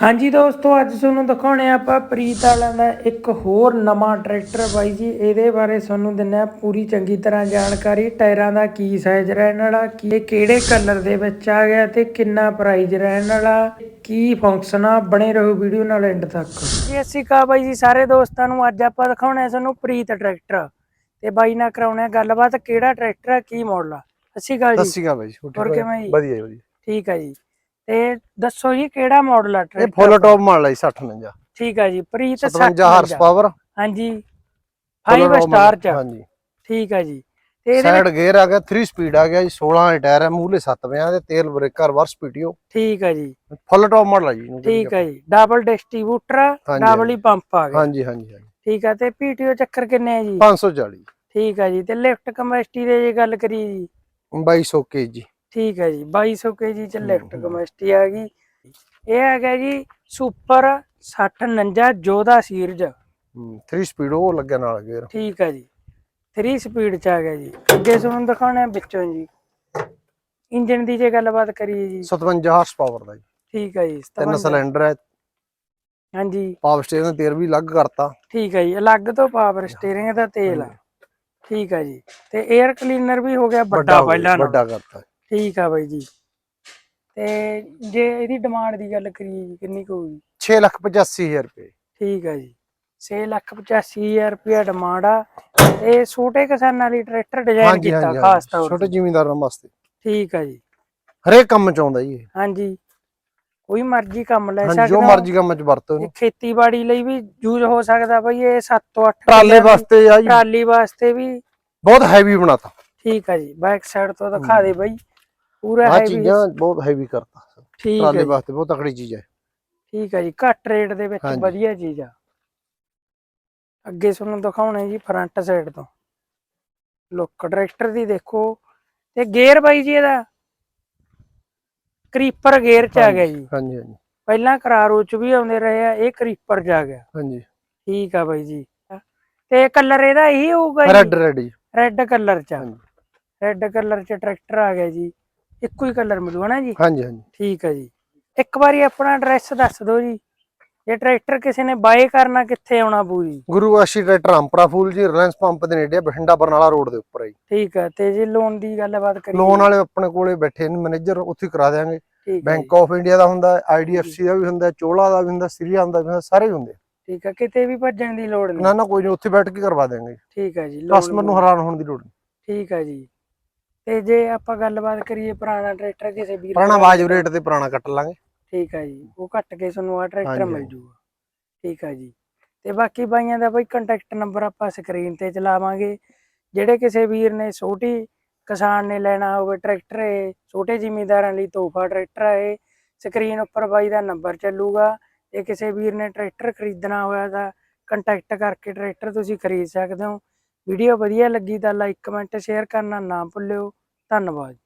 ਹਾਂਜੀ ਦੋਸਤੋ ਅੱਜ ਤੁਹਾਨੂੰ ਦਿਖਾਉਣੇ ਆਪਾਂ ਪ੍ਰੀਤ ਵਾਲਿਆਂ ਦਾ ਇੱਕ ਹੋਰ ਨਵਾਂ ਟਰੈਕਟਰ ਬਾਈ ਜੀ। ਇਹਦੇ ਬਾਰੇ ਤੁਹਾਨੂੰ ਦਿੰਨੇ ਪੂਰੀ ਚੰਗੀ ਤਰ੍ਹਾਂ ਜਾਣਕਾਰੀ। ਟਾਇਰਾਂ ਦਾ ਕੀ ਸਾਈਜ਼ ਰਹਿਣ ਵਾਲਾ ਕੀ ਇਹ ਕਿਹੜੇ ਕਲਰ ਦੇ ਵਿੱਚ ਆ ਗਿਆ ਤੇ ਕਿੰਨਾ ਪ੍ਰਾਈਸ ਰਹਿਣ ਵਾਲਾ ਕੀ ਫੰਕਸ਼ਨ ਆ ਬਣੇ ਰਹੋ ਵੀਡੀਓ ਨਾਲ ਐਂਡ ਤੱਕ। ਜੀ ਅਸੀਂ ਕਾ ਬਾਈ ਜੀ ਸਾਰੇ ਦੋਸਤਾਂ ਨੂੰ। ਅੱਜ ਆਪਾਂ ਦਿਖਾਉਣੇ ਆ ਤੁਹਾਨੂੰ ਪ੍ਰੀਤ ਟਰੈਕਟਰ। ਤੇ ਬਾਈ ਨਾਲ ਕਰਾਉਣੇ ਆ ਗੱਲਬਾਤ ਕਿਹੜਾ ਟਰੈਕਟਰ ਆ ਕੀ ਮਾਡਲ ਆ? ਅਸੀਂ ਗੱਲ ਸਤਿ ਜੀ। ਸ਼੍ਰੀ ਅਕਾਲ ਬਾਈ ਹੋਰ। ਕਿਵੇਂ ਜੀ? ਵਧੀਆ ਜੀ ਵਧੀਆ। ਠੀਕ ਆ ਜੀ। ਤੇ ਦੱਸੋ ਜੀ ਕਿਹੜਾ ਮਾਡਲ ਆ ਇਹ ਟਰੈਕਟਰ ਫੁੱਲ ਟੌਪ ਮਾਡਲ ਹੈ 60 49 ਠੀਕ ਆ ਜੀ ਪ੍ਰੀਤ 57 ਹਾਰਸ ਪਾਵਰ ਹਾਂਜੀ। 5 ਸਟਾਰ ਚ ਹਾਂਜੀ। ਠੀਕ ਆ ਜੀ। ਤੇ ਇਹਦੇ ਸਾਈਡ ਗੇਅਰ ਆ ਗਿਆ 3 ਸਪੀਡ ਆ ਗਿਆ ਜੀ 16 ਦੇ ਟਾਇਰ ਹੈ ਮੂਹਰੇ 7 ਪਿਆ ਤੇ ਤੇਲ ਬ੍ਰੇਕਰ ਵਰਸ ਪੀਟੀਓ ਠੀਕ ਆ ਜੀ। ਫੁੱਲ ਟੌਪ ਮਾਡਲ ਹੈ ਜੀ ਠੀਕ ਆ ਜੀ। ਡਬਲ ਡਿਸਟ੍ਰੀਬਿਊਟਰ ਡਬਲ ਹੀ ਪੰਪ ਆ ਗਿਆ। ਹਾਂਜੀ ਹਾਂਜੀ ਠੀਕ ਆ ਤੇ ਪੀਟੀਓ ਚੱਕਰ ਕਿੰਨੇ ਆ ਜੀ? 540 ਠੀਕ ਆ ਜੀ ਤੇ ਲਿਫਟ ਕਮੈਸਟੀ ਦੇ ਜੇ ਗੱਲ ਕਰੀਏ ਜੀ। 2200 ਕੇਜੀ। ਠੀਕ ਹੈ ਜੀ 2200 ਕੇਜੀ ਚ ਹਮ। ਕਮੈਸਟੀ ਆ ਗਈ। ਇਹ ਹੈਗਾ ਜੀ ਸੁਪਰ 6049 ਜੋਧਾ ਸੀਰਜ। 3 ਸਪੀਡ ਉਹ ਲੱਗਿਆ ਨਾਲ ਗੇਅਰ। ਠੀਕ ਹੈ ਜੀ 3 ਸਪੀਡ ਚ ਆ ਗਿਆ ਜੀ। ਅੱਗੇ ਤੁਹਾਨੂੰ ਦਿਖਾਉਣਾ ਵਿੱਚੋਂ ਜੀ। ਇੰਜਨ ਦੀ ਜੇ ਗੱਲਬਾਤ ਕਰੀਏ ਜੀ। 57 ਹਾਰਸ ਪਾਵਰ ਦਾ ਜੀ। ਠੀਕ ਹੈ ਜੀ ਤਿੰਨ 57 ਸਿਲੰਡਰ ਹੈ। ਹਾਂਜੀ। ਪਾਵਰ ਸਟੇਅਰਿੰਗ ਤੇਲ ਵੀ ਅਲੱਗ ਕਰਤਾ। ਠੀਕ ਹੈ ਜੀ ਅਲੱਗ ਤੋਂ ਪਾਵਰ ਸਟੀਅਰਿੰਗ ਦਾ ਤੇਲ ਆ। ਠੀਕ ਹੈ ਜੀ ਤੇ 에ਅਰ ਕਲੀਨਰ ਵੀ ਹੋ ਗਿਆ ਵੱਡਾ ਪਹਿਲਾਂ। ਵੱਡਾ ਕਰਤਾ। ਠੀਕ ਆ ਬਾਈ ਜੀ। ਤੇ ਜੇ ਇਹਦੀ ਡਿਮਾਂਡ ਦੀ ਗੱਲ ਕਰੀਏ ਜੀ ਕਿੰਨੀ ਕੁ ਹੋਊਗੀ? 685000 ਰੁਪਏ। ਠੀਕ ਆ ਜੀ। 685000 ਰੁਪਇਆ ਡਿਮਾਂਡ ਆ। ਇਹ ਛੋਟੇ ਕਿਸਾਨਾਂ ਲਈ ਟਰੈਕਟਰ ਡਿਜ਼ਾਈਨ ਕੀਤਾ ਖਾਸ ਤੌਰ ਛੋਟੇ ਜ਼ਿਮੀਂਦਾਰਾਂ ਵਾਸਤੇ। ਠੀਕ ਆ ਜੀ। ਹਰੇਕ ਕੰਮ ਚ ਆਉਂਦਾ ਜੀ ਇਹ। ਹਾਂਜੀ। ਕੋਈ ਮਰਜ਼ੀ ਕੰਮ ਲੈ ਸਕਦਾ। ਜੋ ਮਰਜ਼ੀ ਕੰਮ ਚ ਵਰਤੋ ਇਹ ਖੇਤੀਬਾੜੀ ਲਈ ਵੀ ਯੂਜ਼ ਹੋ ਸਕਦਾ ਬਈ ਇਹ 7 ਤੋਂ 8 ਟਰਾਲੇ ਵਾਸਤੇ ਆ ਜੀ। ਟਰਾਲੀ ਵਾਸਤੇ ਵੀ ਬਹੁਤ ਹੈਵੀ ਬਣਾਤਾ। ਠੀਕ ਆ ਜੀ। ਬੈਕ ਸਾਈਡ ਤੋਂ ਦਿਖਾ ਦੇ ਬਈ। ਪੂਰਾ ਹੈਵੀ ਚੀਜ਼ਾਂ ਬਹੁਤ ਹੈਵੀ ਕਰਤਾ। ਠੀਕ ਹੈ ਵਾਸਤੇ ਬਹੁਤ ਤਕੜੀ ਚੀਜ਼ ਹੈ। ਠੀਕ ਆ ਜੀ ਘੱਟ ਰੇਟ ਦੇ ਵਿੱਚ। ਵਧੀਆ ਚੀਜ਼ ਆ। ਅੱਗੇ ਤੁਹਾਨੂੰ ਦਿਖਾਉਣਾ ਜੀ ਫਰੰਟ ਸਾਈਡ ਤੋਂ। ਲੁੱਕ ਟਰੈਕਟਰ ਦੀ ਦੇਖੋ। ਤੇ ਗੇਅਰ ਬਾਈ ਜੀ ਇਹਦਾ। ਕਰੀਪਰ ਗੇਅਰ ਚ ਆ ਗਿਆ ਜੀ। ਹਾਂਜੀ ਹਾਂਜੀ। ਪਹਿਲਾਂ ਕਰਾਰੋ ਚ ਵੀ ਆਉਂਦੇ ਰਹੇ ਆ ਇਹ ਕਰੀਪਰ ਚ ਆ ਗਿਆ। ਹਾਂਜੀ। ਠੀਕ ਆ ਬਾਈ ਜੀ। ਤੇ ਕਲਰ ਇਹਦਾ ਇਹੀ ਹੋਊਗਾ ਰੈੱਡ ਜੀ। ਰੈੱਡ ਜੀ। ਰੈੱਡ ਕਲਰ ਚ ਹਾਂਜੀ। ਰੈੱਡ ਕਲਰ ਚ ਟਰੈਕਟਰ ਆ ਗਿਆ ਜੀ। ਇੱਕੋ ਹੀ ਕਲਰ ਮਿਲੂ ਹਨਾ ਜੀ? ਹਾਂਜੀ ਹਾਂਜੀ। ਠੀਕ ਹੈ ਜੀ। ਇੱਕ ਵਾਰੀ ਆਪਣਾ ਐਡਰੈਸ ਦੱਸ ਦਿਓ ਜੀ। ਜੇ ਟਰੈਕਟਰ ਕਿਸੇ ਨੇ ਬਾਏ ਕਰਨਾ ਕਿੱਥੇ ਆਉਣਾ ਪੂਰੀ? ਗੁਰੂ ਆਸ਼ੀ ਟਰੈਕਟਰ ਰਾਮਪੁਰਾ ਫੂਲ ਜੀ ਰਿਲਾਇੰਸ ਪੰਪ ਦੇ ਨੇੜੇ ਬਠਿੰਡਾ ਬਰਨਾਲਾ ਰੋਡ ਦੇ ਉੱਪਰ ਹੈ ਜੀ। ਠੀਕ ਹੈ ਤੇ ਜੇ ਲੋਨ ਦੀ ਗੱਲਬਾਤ ਕਰੀਏ ਲੋਨ ਵਾਲੇ ਆਪਣੇ ਕੋਲੇ ਬੈਠੇ ਨੇ ਮੈਨੇਜਰ ਉੱਥੇ ਕਰਾ ਦੇਾਂਗੇ ਬੈਂਕ ਆਫ ਇੰਡੀਆ ਦਾ ਹੁੰਦਾ ਆਈਡੀਐਫਸੀ ਦਾ ਵੀ ਹੁੰਦਾ ਚੋਲਾ ਦਾ ਵੀ ਹੁੰਦਾ ਸਿਰੀਆ ਦਾ ਵੀ ਹੁੰਦਾ ਸਾਰੇ ਹੁੰਦੇ। ਠੀਕ ਹੈ ਕਿਤੇ ਵੀ ਭੱਜਣ ਦੀ ਲੋੜ ਨਹੀਂ। ਨਾ ਨਾ ਕੋਈ ਨਹੀਂ ਉੱਥੇ ਬੈਠ ਕੇ ਕਰਵਾ ਦੇਾਂਗੇ ਠੀਕ ਹੈ ਜੀ ਕਸਟਮਰ ਨੂੰ ਹੈਰਾਨ ਹੋਣ ਦੀ ਲੋੜ ਨਹੀਂ। ਠੀਕ ਹੈ ਜੀ। ਤੇ ਜੇ ਆਪਾਂ ਗੱਲਬਾਤ ਕਰੀਏ ਪੁਰਾਣਾ ਟਰੈਕਟਰ ਕਿਸੇ ਵੀਰ ਪੁਰਾਣਾ ਵਾਜਬ ਰੇਟ ਤੇ ਪੁਰਾਣਾ ਕੱਟ ਲਾਂਗੇ। ਠੀਕ ਹੈ ਜੀ ਉਹ ਘੱਟ ਕੇ ਤੁਹਾਨੂੰ ਆ ਟਰੈਕਟਰ ਮਿਲ। ਜੂਗਾ। ਠੀਕ ਹੈ ਜੀ। ਤੇ ਬਾਕੀ ਬਾਈਆਂ ਦਾ ਬਈ ਕੰਟੈਕਟ ਨੰਬਰ ਆਪਾਂ ਸਕਰੀਨ ਤੇ ਚਲਾਵਾਂਗੇ। ਜਿਹੜੇ ਕਿਸੇ ਵੀਰ ਨੇ ਛੋਟੀ ਕਿਸਾਨ ਨੇ ਲੈਣਾ ਹੋਵੇ ਟਰੈਕਟਰ ਇਹ ਛੋਟੇ ਜ਼ਿਮੀਂਦਾਰਾਂ ਲਈ ਤੋਹਫਾ ਟਰੈਕਟਰ ਹੈ ਸਕਰੀਨ ਉੱਪਰ ਬਾਈ ਦਾ ਨੰਬਰ ਚੱਲੂਗਾ। ਜੇ ਕਿਸੇ ਵੀਰ ਨੇ ਟਰੈਕਟਰ ਖਰੀਦਣਾ ਹੋਇਆ ਤਾਂ ਕੰਟੈਕਟ ਕਰਕੇ ਟਰੈਕਟਰ ਤੁਸੀਂ ਖਰੀਦ ਸਕਦੇ ਹੋ। ਵੀਡੀਓ ਵਧੀਆ ਲੱਗੀ ਤਾਂ ਲਾਈਕ ਕਮੈਂਟ ਸ਼ੇਅਰ ਕਰਨਾ ਨਾ ਭੁੱਲਿਓ। ਧੰਨਵਾਦ